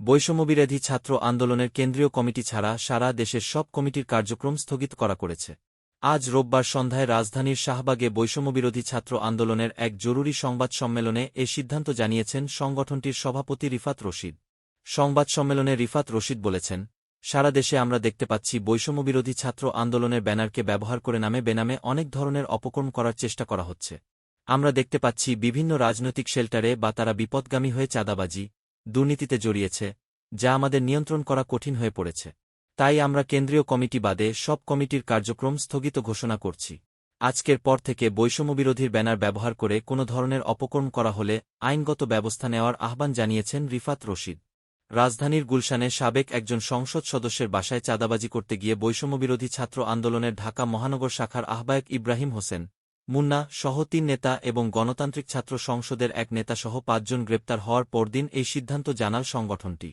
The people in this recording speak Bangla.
বৈষম্যবিরোধী ছাত্র আন্দোলনের কেন্দ্রীয় কমিটি ছাড়া সারা দেশের সব কমিটির কার্যক্রম স্থগিত করা করেছে। আজ রোববার সন্ধ্যায় রাজধানীর শাহবাগে বৈষম্যবিরোধী ছাত্র আন্দোলনের এক জরুরি সংবাদ সম্মেলনে এ সিদ্ধান্ত জানিয়েছেন সংগঠনটির সভাপতি রিফাত রশিদ। সংবাদ সম্মেলনে রিফাত রশিদ বলেছেন, সারা দেশে আমরা দেখতে পাচ্ছি বৈষম্যবিরোধী ছাত্র আন্দোলনের ব্যানারকে ব্যবহার করে নামে বেনামে অনেক ধরনের অপকর্ম করার চেষ্টা করা হচ্ছে। আমরা দেখতে পাচ্ছি বিভিন্ন রাজনৈতিক শেল্টারে বা তারা বিপদগামী হয়ে চাঁদাবাজি দুর্নীতিতে জড়িয়েছে, যা আমাদের নিয়ন্ত্রণ করা কঠিন হয়ে পড়েছে। তাই আমরা কেন্দ্রীয় কমিটি বাদে সব কমিটির কার্যক্রম স্থগিত ঘোষণা করছি। আজকের পর থেকে বৈষম্যবিরোধীর ব্যানার ব্যবহার করে কোনো ধরনের অপকর্ম করা হলে আইনগত ব্যবস্থা নেওয়ার আহ্বান জানিয়েছেন রিফাত রশিদ। রাজধানীর গুলশানে সাবেক একজন সংসদ সদস্যের বাসায় চাঁদাবাজি করতে গিয়ে বৈষম্যবিরোধী ছাত্র আন্দোলনের ঢাকা মহানগর শাখার আহ্বায়ক ইব্রাহিম হোসেন মুন্না সহ তিন নেতা এবং গণতান্ত্রিক ছাত্র সংসদের এক নেতাসহ পাঁচজন গ্রেপ্তার হওয়ার পরদিন এই সিদ্ধান্ত জানাল সংগঠনটি।